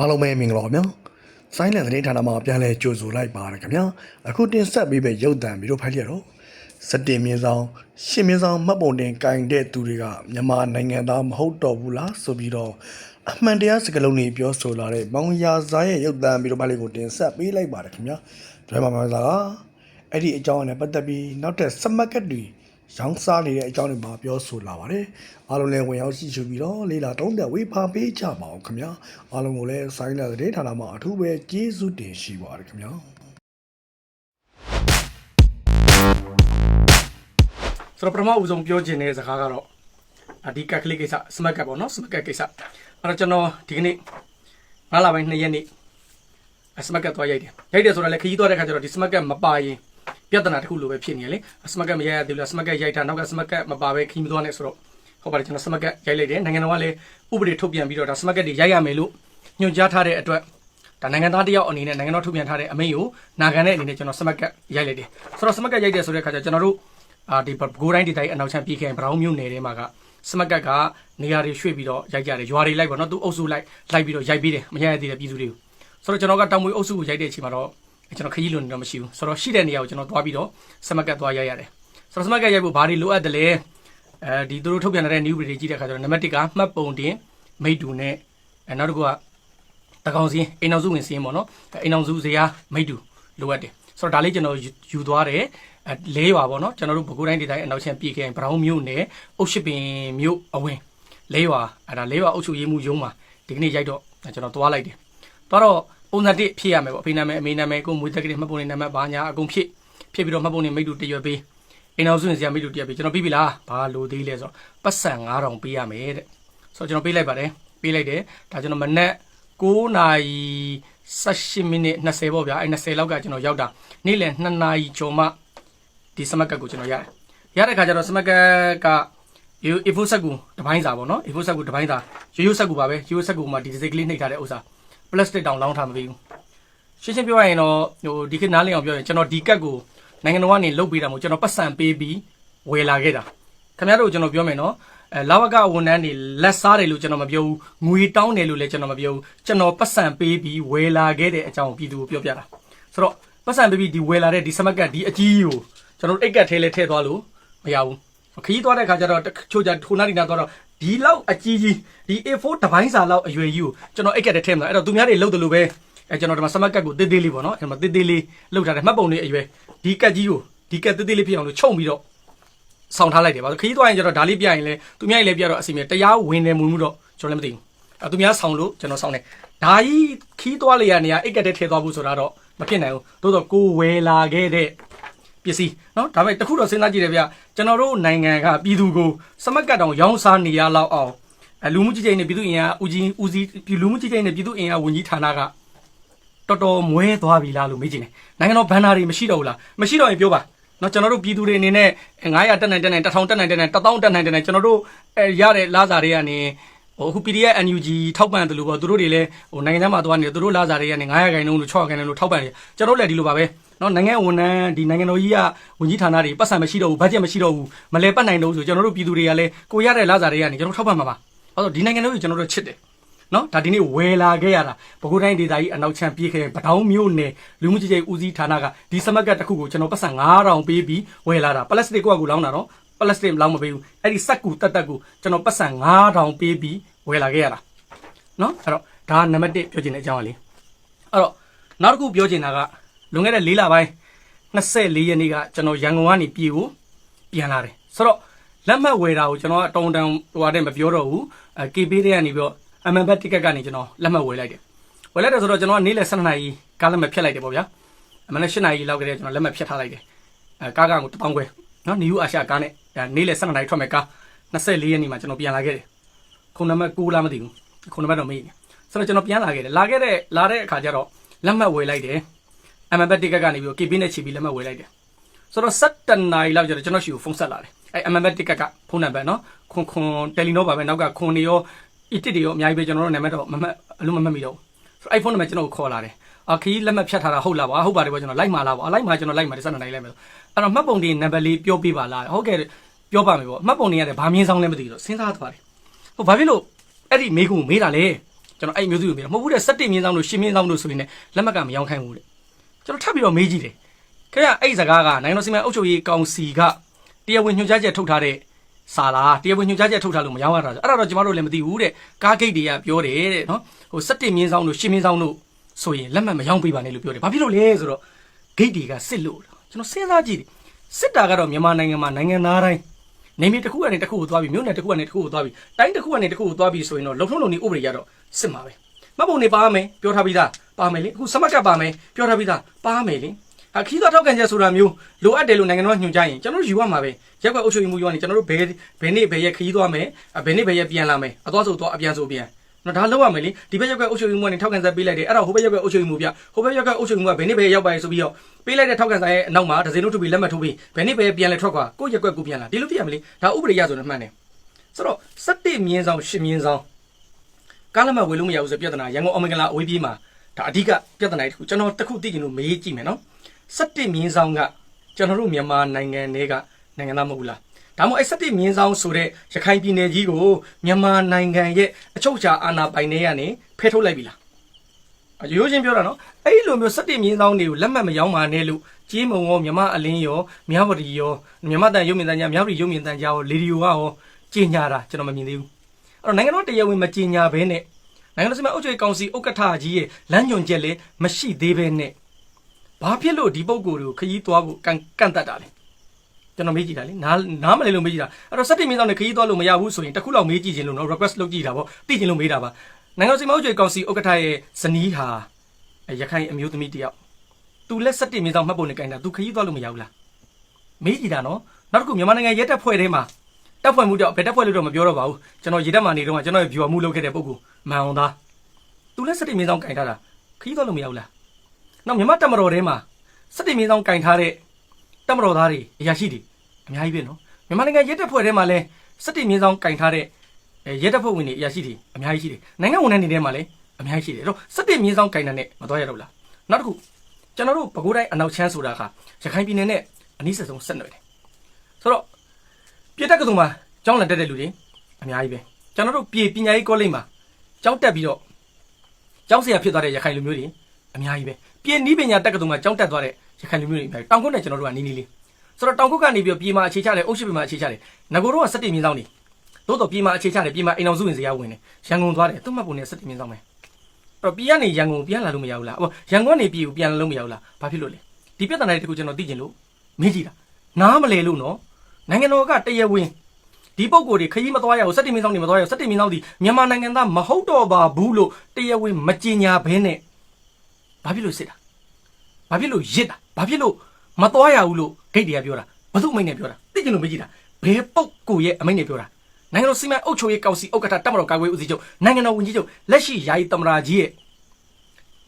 အားလုံးပဲမင်္ဂလာပါဗျာဆိုင်းလန်သတင်းဌာနမှာပြန်လည်ကြိုဆိုလိုက်ပါရခင်ဗျာအခုတင်ဆက်ပေးပဲရုပ်သံပြီးတော့ဖိုက်ရတော့စတင်မြင်းဆောင်ရှင်မြင်းဆောင်မှတ်ပုံတင်ကင်တဲ့သူတွေကမြန်မာနိုင်ငံသားမဟုတ်တော့ဘူးလားဆိုပြီးတော့အမှန်တရားစကားလုံးတွေပြောဆိုလာတဲ့မောင်ရာဇာရဲ့ရုပ်သံပြီးတော့ဖိုက်လေးကိုတင်ဆက်ပေးလိုက်ပါရခင်ဗျာဒရမမောင်ရာဇာကအဲ့ဒီအကြောင်းနဲ့ပတ်သက်ပြီးနောက်ထပ်စမတ်ကတ်တွေ ရောင်းစားနေတဲ့အကြောင်းတွေမှာပြောဆိုလာပါတယ်အားလုံးလည်းဝင်ရောက်ရှိရှုပြီးတော့လေးလာတုံးတက်ဝေးဖာပေးကြပါအောင်ခင်ဗျာအားလုံးကိုလည်းဆိုင်းလာတဲ့ဌာနမှာအထူးပဲကျေးဇူးတင်ရှိပါတယ်ခင်ဗျာဆိုတော့ပထမဦးဆုံးပြောချင်တဲ့စကားကတော့အဒီကက်ကလေးကိစ္စစမတ်ကတ်ပေါ့နော်စမတ်ကတ်ကိစ္စအဲ့တော့ကျွန်တော်ဒီကနေ့ငါးလပိုင်း2ရက်နေ့စမတ်ကတ်သွားရိုက်တယ်ရိုက်တယ်ဆိုတော့လည်းခရီးသွားတဲ့ခါကျတော့ဒီစမတ်ကတ်မပါရင် ပြဿနာတစ်ခုလိုပဲဖြစ်နေရလေစမတ်ကတ်မရိုက်ရသေးဘူးလားစမတ်ကတ်ရိုက်တာနောက်ကစမတ်ကတ်မပါပဲခရီးမသွားနဲ့ဆိုတော့ဟုတ်ပါတယ်ကျွန်တော်စမတ်ကတ်ရိုက်လိုက်တယ်နိုင်ငံတော်ကလည်းဥပဒေထုတ်ပြန်ပြီးတော့ဒါစမတ်ကတ်တွေရိုက်ရမယ်လို့ညွှန်ကြားထားတဲ့အတွက်ဒါနိုင်ငံသားတယောက်အနေနဲ့နိုင်ငံတော်ထုတ်ပြန်ထားတဲ့အမိန့်ကိုနာခံတဲ့အနေနဲ့ကျွန်တော်စမတ်ကတ်ရိုက်လိုက်တယ်ဆိုတော့စမတ်ကတ်ရိုက်တယ်ဆိုတဲ့ခါကျကျွန်တော်တို့အာဒီဘကိုးတိုင်းဒေသကြီးအနောက်ချမ်းပြည်ခိုင်ဘရောင်းမြို့နယ်ထဲမှာကစမကတ်ကနေရာတွေရွှေ့ပြီးတော့ရိုက်ကြတယ်ရွာတွေလိုက်ပေါ့နော်သူအုပ်စုလိုက်လိုက်ပြီးတော့ရိုက်ပြီးတယ်မရရသေးတဲ့ပြည်သူတွေကိုဆိုတော့ကျွန်တော်ကတောင်မွေအုပ်စုကိုရိုက်တဲ့အချိန်မှာတော့ ကျွန်တော်ခရီးလွန်နေတော့မရှိဘူးဆိုတော့ရှိတဲ့နေရာကိုကျွန်တော်သွားပြီးတော့စမကတ်သွားရိုက်ရတယ်ဆိုတော့စမကတ်ရိုက်ဖို့ဘာတွေလိုအပ်တယ်လဲအဲဒီသူတို့ထုတ်ပြန်တဲ့ new တွေကြည့်တဲ့အခါကျတော့နံပါတ်1ကမှတ်ပုံတင်မိတ်တူနဲ့အဲနောက်တစ်ခုကတကောင်စင်းအိမ်အောင်စုဝင်စင်းပေါ့နော်အိမ်အောင်စုဇေယမိတ်တူလိုအပ်တယ်ဆိုတော့ဒါလေးကျွန်တော်ယူသွားတယ်အဲလဲရွာပေါ့နော်ကျွန်တော်တို့ပဲခူးတိုင်းဒေသရဲ့အနောက်ချမ်းပြည်ခိုင်ဘရောင်းမြို့နယ်အုတ်ရှိပင်မြို့အဝင်လဲရွာအဲ့ဒါလဲရွာအုတ်ချုပ်ရေးမှုရုံးမှာဒီကနေ့ရိုက်တော့ကျွန်တော်သွားလိုက်တယ်သွားတော့ ပုံစံတစ်ဖြစ်ရမယ်ပေါ့အဖေနာမည်အမေနာမည်ကိုမွေးတက်ကလေးမှတ်ပုံနေနာမည်ဘာညာအကုန်ဖြစ်ဖြစ်ပြီးတော့မှတ်ပုံနေမိတ်တူတရွယ်ပေးအိမ်အောင်စုရင်ဆရာမိတ်တူတရွယ်ပေးကျွန်တော်ပြီးပြီလားဘာလို့သေးလဲဆိုတော့ပတ်စံ9000ပေးရမယ်တဲ့ဆိုတော့ကျွန်တော်ပေးလိုက်ပါတယ်ပေးလိုက်တယ်ဒါကျွန်တော်မနက်9နာရီ18မိနစ်20ပေါ့ဗျာအဲ20လောက်ကကျွန်တော်ရောက်တာနေ့လယ်2နာရီကျော်မှဒီစမတ်ကတ်ကိုကျွန်တော်ရတယ်ရတဲ့ခါကျတော့စမတ်ကတ်ကယူအီဖိုဆက်ကူတပိုင်းစာပေါ့နော်အီဖိုဆက်ကူတပိုင်းစာရိုးရိုးဆက်ကူပါပဲရိုးရိုးဆက်ကူမှာဒီဒီစိတ်ကလေးနှိပ်ထားတဲ့ဥစ္စာ ပလတ်စတစ်တောင်လောင်းထားမပေးဘူးရှင်းရှင်းပြောရရင်တော့ဟိုဒီခေတ်နားလည်အောင်ပြောရင်ကျွန်တော်ဒီကတ်ကိုနိုင်ငံတော်ကနေလုတ်ပေးတာမို့ကျွန်တော်ပတ်စံပေးပြီးဝယ်လာခဲ့တာခင်ဗျားတို့ကျွန်တော်ပြောမယ်နော်အဲလာဝကဝန်ထမ်းတွေလက်စားတယ်လို့ကျွန်တော်မပြောဘူးငွေတောင်းတယ်လို့လည်းကျွန်တော်မပြောဘူးကျွန်တော်ပတ်စံပေးပြီးဝယ်လာခဲ့တဲ့အကြောင်းပြည်သူကိုပြောပြတာဆိုတော့ပတ်စံပေးပြီးဒီဝယ်လာတဲ့ဒီစမတ်ကတ်ဒီအကြီးကြီးကိုကျွန်တော်တို့အိတ်ကတ်ထဲလဲထည့်သွားလို့မရဘူးခရီးသွားတဲ့ခါကျတော့ချို့ကြထိုနာဒီနာသွားတော့ ဒီလောက်အကြီးကြီးဒီ A4 တပိုင်းစာလောက်အရွယ်ကြီးကိုကျွန်တော်အိတ်ကတ်ထဲထည့်မှာအဲ့တော့သူများတွေလှုပ်တယ်လို့ပဲအဲကျွန်တော်ဒီမှာစမတ်ကတ်ကိုတေးသေးလေးပေါ့နော်အဲ့မှာတေးသေးလေးလှုပ်ထားတယ်မှတ်ပုံလေးအရွယ်ဒီကတ်ကြီးကိုဒီကတ်တေးသေးလေးဖြစ်အောင်လို့ခြုံပြီးတော့ဆောင်ထားလိုက်တယ်ပါခရီးသွားရင်ကျတော့ဒါလေးပြရင်လဲသူများကြီးလည်းပြတော့အစီအမံတရားဝင်တယ်မဝင်မှုတော့ကျွန်တော်လည်းမသိဘူးအဲသူများဆောင်လို့ကျွန်တော်ဆောင်တယ်ဒါကြီးခီးသွားလေရနေရအိတ်ကတ်ထဲထည့်သွားဖို့ဆိုတာတော့မဖြစ်နိုင်ဘူးသို့တော့ကိုဝယ်လာခဲ့တဲ့ ပစ္စည်းเนาะဒါပေမဲ့တခုတော့စဉ်းစားကြည့်တယ်ဗျကျွန်တော်တို့နိုင်ငံကပြည်သူကိုစမတ်ကတ်တောင်ရောင်းစားနေရလောက်အောင်အလူမှုကြီးကြီးနဲ့ပြည်သူအင်အားဦးကြီးဦးစီးပြည်လူမှုကြီးကြီးနဲ့ပြည်သူအင်အားဝန်ကြီးဌာနကတော်တော်မွဲသွားပြီလားလို့မေးချင်တယ်နိုင်ငံတော်ဘန်နာတွေမရှိတော့ဘူးလားမရှိတော့ရင်ပြောပါเนาะကျွန်တော်တို့ပြည်သူတွေအနေနဲ့900တက်နိုင်တက်နိုင်1000တက်နိုင်တက်နိုင်1000တက်နိုင်တက်နိုင်ကျွန်တော်တို့အဲရတဲ့လာစာတွေကနေ ဟိုအခု PDF NUG ထောက်ပံ့တယ်လို့ပေါ့သူတို့တွေလည်းဟိုနိုင်ငံသားမှာသွားနေတယ်သူတို့လာစာတွေကနေ900ခိုင်နှုန်းလို့600ခိုင်နှုန်းလို့ထောက်ပံ့တယ်ကျွန်တော်တို့လည်းဒီလိုပါပဲနော်နိုင်ငံဝန်ထမ်းဒီနိုင်ငံတော်ကြီးကဝန်ကြီးဌာနတွေပတ်စံမရှိတော့ဘူးဘတ်ဂျက်မရှိတော့ဘူးမလဲပတ်နိုင်တော့ဘူးဆိုကျွန်တော်တို့ပြည်သူတွေကလည်းကိုရတဲ့လစာတွေကနေကျွန်တော်ထောက်ပံ့မှာပါအဲ့တော့ဒီနိုင်ငံတော်ကြီးကျွန်တော်တို့ချစ်တယ်နော်ဒါဒီနေ့ဝယ်လာခဲ့ရတာဘကိုးတိုင်းဒေသကြီးအနောက်ချမ်းပြေးခဲ့ပတောင်းမြို့နယ်လူမှုကြီးကြီးဦးစီးဌာနကဒီစမတ်ကတ်တစ်ခုကိုကျွန်တော်ပတ်စံ9000ပေးပြီးဝယ်လာတာပလတ်စတစ်ကိုကကိုလောင်းတာနော်ပလတ်စတစ်လောင်းမပေးဘူးအဲ့ဒီစက်ကူတက်တက်ကိုကျွန်တော်ပတ်စံ9000ပေးပြီး ဝယ်လာခဲ့ရတာနော်အဲ့တော့ဒါနံပါတ်1ပြောချင်တဲ့အကြောင်းကလေအဲ့တော့နောက်တစ်ခုပြောချင်တာကလွန်ခဲ့တဲ့၄လပိုင်း24ရက်နေ့ကကျွန်တော်ရန်ကုန်ကနေပြည်ကိုပြန်လာတယ်ဆိုတော့လက်မှတ်ဝယ်တာကိုကျွန်တော်ကတောင်းတန်းဟိုဟာတဲ့မပြောတော့ဘူးအဲ KB တဲ့ကနေပြီးတော့အမန်ဘတ်တစ်ကတ်ကနေကျွန်တော်လက်မှတ်ဝယ်လိုက်တယ်ဝယ်လိုက်တယ်ဆိုတော့ကျွန်တော်ကနေ့လယ်12နာရီကားလက်မှတ်ဖြတ်လိုက်တယ်ပေါ့ဗျာအမန်လည်း8နာရီလောက်ကလေးကျွန်တော်လက်မှတ်ဖြတ်ထားလိုက်တယ်အဲကားကကိုတပေါင်းခွဲနော်နေယူအာရှကားနဲ့အဲနေ့လယ်12နာရီထွက်မဲ့ကား24ရက်နေ့မှာကျွန်တော်ပြန်လာခဲ့တယ် ခုနံပါတ်9လားမသိဘူးခုနံပါတ်တော့မေးနေဆိုတော့ကျွန်တော်ပြန်လာခဲ့တယ်လာခဲ့တဲ့လာတဲ့အခါကျတော့လက်မှတ်ဝယ်လိုက်တယ်အမန်ဘတ်တစ်ကတ်ကနေပြီးတော့ KB နဲ့ချီပြီးလက်မှတ်ဝယ်လိုက်တယ်ဆိုတော့7နာရီလောက်ကျတော့ကျွန်တော်ရှိကိုဖုန်းဆက်လာတယ်အဲအမန်ဘတ်တစ်ကတ်ကဖုန်းနံပါတ်နော်ခွန်ခွန်တယ်လီနောပါပဲနောက်ကခွန်နေရောအစ်တစ်တွေရောအများကြီးပဲကျွန်တော်တို့နာမည်တော့မမှတ်အလုံးမမှတ်မိတော့ဘူးဆိုတော့ iPhone နံပါတ်ကျွန်တော်ကိုခေါ်လာတယ်အာခီးလက်မှတ်ဖြတ်ထားတာဟုတ်လားပါဟုတ်ပါတယ်ပေါ့ကျွန်တော်လိုက်မှာလားပေါ့လိုက်မှာကျွန်တော်လိုက်မှာ7နာရီလိုက်မယ်အဲ့တော့မှတ်ပုံတင်နံပါတ်လေးပြောပြပါလားဟုတ်ကဲ့ပြောပါမယ်ပေါ့မှတ်ပုံတင်ရတယ်ဗာမြင်းဆောင်လည်းမသိဘူးတော့စဉ်းစားသွားတယ် ဟိုဘာဖြစ်လို့အဲ့ဒီမေးခွန်းကိုမေးတာလဲကျွန်တော်အဲ့မျိုးစုကိုပြောမဟုတ်ဘူးတဲ့17မြင်းဆောင်တို့10မြင်းဆောင်တို့ဆိုရင်လည်းလက်မှတ်ကမရောင်းခိုင်းဘူးတဲ့ကျွန်တော်ထပ်ပြီးတော့မေးကြည့်တယ်ခင်ဗျအဲ့စကားကနိုင်ငံတော်စီမံအုပ်ချုပ်ရေးကောင်စီကတရားဝင်ညွှန်ကြားချက်ထုတ်ထားတဲ့စာလားတရားဝင်ညွှန်ကြားချက်ထုတ်ထားလို့မရောင်းရတာဆိုအဲ့ဒါတော့ကျွန်တော်တို့လည်းမသိဘူးတဲ့ကားဂိတ်တွေကပြောတယ်တဲ့နော်ဟို17မြင်းဆောင်တို့10မြင်းဆောင်တို့ဆိုရင်လက်မှတ်မရောင်းပေးပါနဲ့လို့ပြောတယ်ဘာဖြစ်လို့လဲဆိုတော့ဂိတ်တွေကစစ်လို့ကျွန်တော်စဉ်းစားကြည့်တယ်စစ်တာကတော့မြန်မာနိုင်ငံမှာနိုင်ငံသားတိုင်း နေမြေတစ်ခုကနေတစ်ခုကိုသွားပြီးမြို့နယ်တစ်ခုကနေတစ်ခုကိုသွားပြီးတိုင်းတစ်ခုကနေတစ်ခုကိုသွားပြီးဆိုရင်တော့လုံထုံးလုံနေဥပဒေရတော့စစ်မှာပဲမှတ်ပုံနေပါမယ်ပြောထားပြီးသားပါမယ်လေအခုစမတ်ကပ်ပါမယ်ပြောထားပြီးသားပါမယ်လေအခီးသွားထောက်ကန်ချက်ဆိုတာမျိုးလိုအပ်တယ်လို့နိုင်ငံတော်ကညွှန်ကြားရင်ကျွန်တော်တို့ယူရမှာပဲရက်ကွက်အုပ်ချုပ်ရေးမှုယူရရင်ကျွန်တော်တို့ဘယ်ဘယ်နေ့ဘယ်ရက်ခီးသွားမယ်ဘယ်နေ့ဘယ်ရက်ပြန်လာမယ်အသွားဆိုသွားအပြန်ဆိုပြန် နော်ဒါလောက်ရမယ်လေဒီဘက်ရက်ကွက်အုပ်ချုပ်ရေးမှုကနေထောက်ကန်ချက်ပေးလိုက်တယ်အဲ့တော့ဟိုဘက်ရက်ကွက်အုပ်ချုပ်ရေးမှုပြဟိုဘက်ရက်ကွက်အုပ်ချုပ်ရေးမှုကဘယ်နေ့ဘယ်ရက်ရောက်ပါလဲဆိုပြီးတော့ပေးလိုက်တဲ့ထောက်ကန်စာရဲ့အနောက်မှာဒဇင်တို့ထုတ်ပြီးလက်မှတ်ထိုးပြီးဘယ်နေ့ဘယ်ရက်ပြန်လဲထွက်ခွာကိုယ့်ရက်ကွက်ကိုပြန်လာဒီလိုပြရမလဲဒါဥပဒေရဆိုတော့မှန်တယ်ဆိုတော့17မြင်းဆောင်10မြင်းဆောင်ကားလက်မှတ်ဝေလို့မရဘူးဆိုပြဿနာရန်ကုန်အမင်္ဂလာအဝေးပြေးမှာဒါအဓိကပြဿနာတစ်ခုကျွန်တော်တစ်ခုသိချင်လို့မေးကြည့်မယ်နော်17မြင်းဆောင်ကကျွန်တော်တို့မြန်မာနိုင်ငံတွေကနိုင်ငံသားမဟုတ်ဘူးလား ဒါမှမဟုတ်အဲ့17မြင်းဆောင်ဆိုတဲ့ရခိုင်ပြည်နယ်ကြီးကိုမြန်မာနိုင်ငံရဲ့အချုပ်အခြာအာဏာပိုင်တွေကနေဖဲထုတ်လိုက်ပြီလားအရိုးချင်းပြောတာနော်အဲ့ဒီလိုမျိုးစက်တင်မြင်းဆောင်တွေကိုလက်မှတ်မရောင်းပါနဲ့လို့ကြီးမုံရောမြမအလင်းရောမြဝတီရောမြမတန်ရုပ်မြင်တန်ကြားမြဝတီရုပ်မြင်တန်ကြားရောလေဒီယိုကရောကြီးညာတာကျွန်တော်မမြင်သေးဘူးအဲ့တော့နိုင်ငံတော်တရားဝင်မကြီးညာဘဲနဲ့နိုင်ငံတော်စီမံအုပ်ချုပ်ရေးကောင်စီဥက္ကဋ္ဌကြီးရဲ့လမ်းညွှန်ချက်လည်းမရှိသေးဘဲနဲ့ဘာဖြစ်လို့ဒီပုံကိုယ်တွေကိုခရီးသွားဖို့ကန့်ကန့်တတ်တာလဲ ကျွန်တော်မေးကြည့်တာလေနားနားမလဲလို့မေးကြည့်တာအဲ့တော့စက်တင်မြင်းဆောင်နဲ့ခရီးသွားလို့မရဘူးဆိုရင်တစ်ခုလောက်မေးကြည့်ခြင်းလို့နော် request လုပ်ကြည့်တာပေါ့သိခြင်းလို့မေးတာပါနိုင်ငံတော်စီမံအုပ်ချုပ်ရေးကောင်စီဥက္ကဋ္ဌရဲ့ဇနီးဟာအဲရခိုင်အမျိုးသမီးတယောက်သူလက်ဆက်တင်မြေဆောင်မှတ်ပုံနဲ့ကင်တာသူခရီးသွားလို့မရဘူးလားမေးကြည့်တာနော်နောက်တစ်ခုမြန်မာနိုင်ငံရဲတပ်ဖွဲ့ထဲမှာတပ်ဖွဲ့မှုတော့ဘယ်တပ်ဖွဲ့လို့တော့မပြောတော့ပါဘူးကျွန်တော်ရေတပ်မှာနေတော့ကကျွန်တော်ရဲ့ viewer မှုလုပ်ခဲ့တဲ့ပုံကူမန်အောင်သားသူလက်ဆက်တင်မြေဆောင်ကင်ထားတာခရီးသွားလို့မရဘူးလားနောက်မြန်မာတပ်မတော်ထဲမှာစက်တင်မြေဆောင်ကင်ထားတဲ့တပ်မတော်သားတွေအရာရှိတွေ အများကြီးပဲနော်မြန်မာနိုင်ငံရဲတပ်ဖွဲ့ထဲမှာလည်းစက်တင်မြေဆောင်ကင်ထားတဲ့အဲရဲတပ်ဖွဲ့ဝင်တွေအရာရှိတွေအများကြီးရှိတယ်နိုင်ငံဝန်ထမ်းတွေထဲမှာလည်းအများကြီးရှိတယ်အဲ့တော့စက်တင်မြေဆောင်ကင်တာနဲ့မတော်ရတော့ဘူးလားနောက်တစ်ခုကျွန်တော်တို့ပဲခူးတိုင်းအနောက်ချမ်းဆိုတာကရခိုင်ပြည်နယ်နဲ့အနီးဆက်ဆုံးဆက်နွယ်တယ်ဆိုတော့ပြည်တက်ကစုံမှာကျောင်းလည်တက်တဲ့လူတွေအများကြီးပဲကျွန်တော်တို့ပြည်ပညာရေးကောလိပ်မှာကျောင်းတက်ပြီးတော့ကျောင်းဆရာဖြစ်သွားတဲ့ရခိုင်လူမျိုးတွေအများကြီးပဲပြည်နီးပညာတက်ကစုံမှာကျောင်းတက်သွားတဲ့ရခိုင်လူမျိုးတွေအများကြီးတောင်ကုတ်နဲ့ကျွန်တော်တို့ကနီးနီးလေး ဆိုတော့တောင်ကုတ်ကနေပြီးတော့ပြည်မှာအခြေချတယ်အုပ်ရှိပြည်မှာအခြေချတယ်ငကိုတော့ကစက်တင်မြေဆောင်နေသို့တော့ပြည်မှာအခြေချတယ်ပြည်မှာအိမ်အောင်စုဝင်စရာဝင်တယ်ရန်ကုန်သွားတယ်သူ့မှတ်ပုံနဲ့စက်တင်မြေဆောင်ပဲအဲ့တော့ပြည်ကနေရန်ကုန်ပြန်လာလို့မရဘူးလားဟိုရန်ကုန်ကနေပြည်ကိုပြန်လာလို့မရဘူးလားဘာဖြစ်လို့လဲဒီပြဿနာတွေတခုကျွန်တော်သိချင်လို့မေးကြည့်တာနားမလဲလို့နော်နိုင်ငံတော်ကတရားဝင်ဒီပုံကိုယ်တွေခရီးမသွားရဘူးစက်တင်မင်းဆောင်တွေမသွားရဘူးစက်တင်မင်းဆောင်ဒီမြန်မာနိုင်ငံသားမဟုတ်တော့ပါဘူးလို့တရားဝင်မကြေညာဘဲနဲ့ဘာဖြစ်လို့စစ်တာဘာဖြစ်လို့ရစ်တာဘာဖြစ်လို့မသွားရဘူးလို့ ဂိတ်တွေကပြောတာဘသူအမိန့်နဲ့ပြောတာသိချင်လို့မေးကြည့်တာဘယ်ပုံကိုယ်ရဲ့အမိန့်နဲ့ပြောတာနိုင်ငံတော်စီမံအုပ်ချုပ်ရေးကောင်စီဥက္ကဋ္ဌတပ်မတော်ကာကွယ်ဦးစီးချုပ်နိုင်ငံတော်ဝန်ကြီးချုပ်လက်ရှိယာယီသမ္မတကြီးရဲ့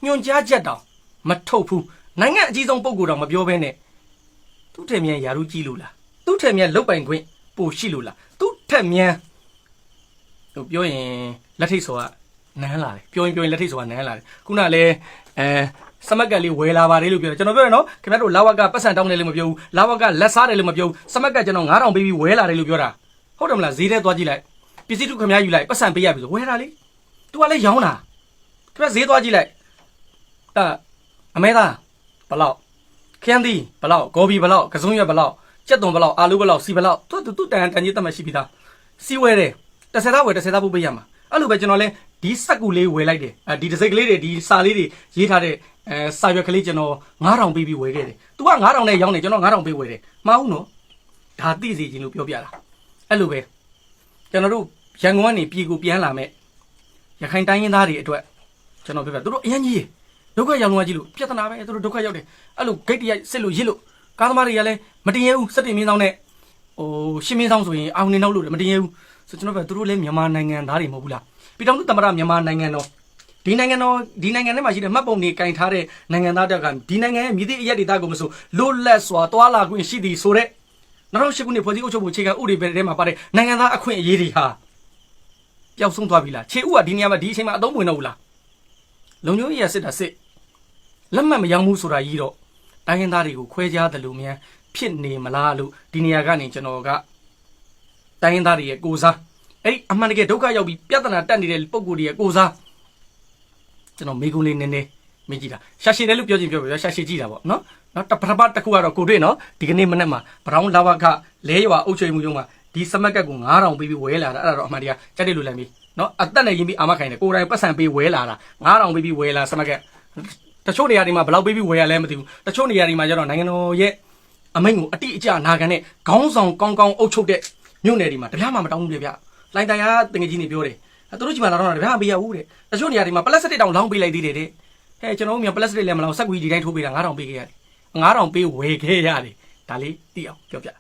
ညွန်ကြားချက်တောင်မထုတ်ဘူးနိုင်ငံအကြီးဆုံးပုံကိုယ်တောင်မပြောဘဲနဲ့သူ့ထက်မြန်ယာရုကြီးလို့လားသူ့ထက်မြန်လုတ်ပိုင်ခွင့်ပိုရှိလို့လားသူ့ထက်မြန်ဟိုပြောရင်လက်ထိတ်စောကနန်းလာတယ်ပြောရင်ပြောရင်လက်ထိတ်စောကနန်းလာတယ်ခုနကလည်းအဲ စမက်ကက်လေးဝယ်လာပါတယ်လို့ပြောတယ်ကျွန်တော်ပြောရနော်ခင်ဗျားတို့လာဝကပတ်စံတောင်းတယ်လို့မပြောဘူးလာဝကလက်စားတယ်လို့မပြောဘူးစမက်ကက်ကျွန်တော်9000ပေးပြီးဝယ်လာတယ်လို့ပြောတာဟုတ်တယ်မလားဈေးထဲသွားကြည့်လိုက်ပစ္စည်းထုခင်ဗျားယူလိုက်ပတ်စံပေးရပြီဆိုဝယ်တာလေ तू ကလည်းရောင်းတာခင်ဗျားဈေးသွားကြည့်လိုက်အဲအမဲသားဘလောက်ခရမ်းသီးဘလောက်ဂေါ်ဘီဘလောက်ကစုံရွက်ဘလောက်ကြက်သွန်ဘလောက်အာလူဘလောက်စီဘလောက်သူသူသူတန်တန်ကြီးတတ်မှရှိပြီးသားစီဝဲတယ်တစ်ဆယ်သားဝယ်တစ်ဆယ်သားပို့ပေးရမှာအဲ့လိုပဲကျွန်တော်လဲဒီစက်ကူလေးဝယ်လိုက်တယ်အဲဒီတစ်စိတ်ကလေးတွေဒီစာလေးတွေရေးထားတဲ့ အဲစာရွက်ကလေးကျွန်တော်9000ပေးပြီးဝယ်ခဲ့တယ်။ तू က9000နဲ့ရောင်းတယ်ကျွန်တော်9000ပေးဝယ်တယ်။မဟုတ်နော်။ဒါသိစီခြင်းလို့ပြောပြတာ။အဲ့လိုပဲကျွန်တော်တို့ရန်ကုန်ကနေပြည်ကိုပြန်လာမဲ့ရခိုင်တိုင်းရင်းသားတွေအတွက်ကျွန်တော်ပြောပြသူတို့အရင်ကြီးရေဒုက္ခရောက်လုံးကကြည့်လို့ပြဿနာပဲသူတို့ဒုက္ခရောက်တယ်အဲ့လိုဂိတ်တရိုက်စစ်လို့ရစ်လို့ကားသမားတွေကလည်းမတင်ရဘူးစက်တင်မင်းဆောင်နဲ့ဟိုရှင်းမင်းဆောင်ဆိုရင်အောင်နေနောက်လို့လည်းမတင်ရဘူးဆိုကျွန်တော်ပြောသူတို့လည်းမြန်မာနိုင်ငံသားတွေမဟုတ်ဘူးလားပြည်တော်သူသမ္မတမြန်မာနိုင်ငံတော် ဒီနိုင်ငံတော်ဒီနိုင်ငံထဲမှာရှိတဲ့မှတ်ပုံတွေကင်ထားတဲ့နိုင်ငံသားတက်ကဒီနိုင်ငံရဲ့မြစ်သည့်အရက်ဒေသကိုမဆိုလွတ်လပ်စွာတွာလာခွင့်ရှိသည်ဆိုတဲ့2008ခုနှစ်ဖွဲ့စည်းအုပ်ချုပ်မှုအခြေခံဥပဒေပဲထဲမှာပါတဲ့နိုင်ငံသားအခွင့်အရေးတွေဟာပျောက်ဆုံးသွားပြီလားခြေဥကဒီနေရာမှာဒီအချိန်မှာအသုံးဝင်တော့ဘူးလားလုံညုံကြီးရစစ်တာစစ်လက်မှတ်မရောဘူးဆိုတာကြီးတော့တိုင်းရင်းသားတွေကိုခွဲခြားတယ်လို့မြန်ဖြစ်နေမလားလို့ဒီနေရာကနေကျွန်တော်ကတိုင်းရင်းသားတွေရဲ့ကိုစားအဲ့ဒီအမှန်တကယ်ဒုက္ခရောက်ပြီးပြဿနာတက်နေတဲ့ပုံကိုယ်တွေရဲ့ကိုစား ကျွန်တော်မိကုန်းလေးနည်းနည်းမကြည့်တာရှာရှည်တယ်လို့ပြောချင်ပြောပြရှာရှည်ကြည့်တာပေါ့နော်နော်တပထမတစ်ခုကတော့ကိုတွေ့နော်ဒီကနေ့မနေ့မှာဘရောင်းလာဝကလဲရွာအုပ်ချုပ်မှုရုံးမှာဒီစမက်ကက်ကို9000ပေးပြီးဝဲလာတာအဲ့ဒါတော့အမှန်တရားကြက်တယ်လို့လည်းပြီနော်အသက်နဲ့ရင်းပြီးအာမခိုင်တယ်ကိုယ်တိုင်ပတ်စံပေးဝဲလာတာ9000ပေးပြီးဝဲလာစမက်ကက်တချို့နေရာတွေမှာဘယ်လောက်ပေးပြီးဝဲရလဲမသိဘူးတချို့နေရာတွေမှာကျတော့နိုင်ငံတော်ရဲ့အမိန့်ကိုအတိအကျနာခံတဲ့ခေါင်းဆောင်ကောင်းကောင်းအုပ်ချုပ်တဲ့မြို့နယ်တွေမှာတပြားမှမတောင်းဘူးလေဗျလိုင်တိုင်ယာတငယ်ကြီးနေပြောတယ်အဲ သူတို့ကြီးမှာလာတော့တပြားမပေးရဘူးတဲ့တချို့နေရာတွေမှာပလက်စတစ်တောင်လောင်းပေးလိုက်သေးတယ်တဲ့ဟဲ့ကျွန်တော်တို့မြန်ပလက်စတစ်လည်းမလောင်းစက်ကွီဒီတိုင်းထိုးပေးတာ9000ပေးခဲ့ရတယ်9000ပေးဝယ်ခဲ့ရတယ်ဒါလေးသိအောင်ပြောပြ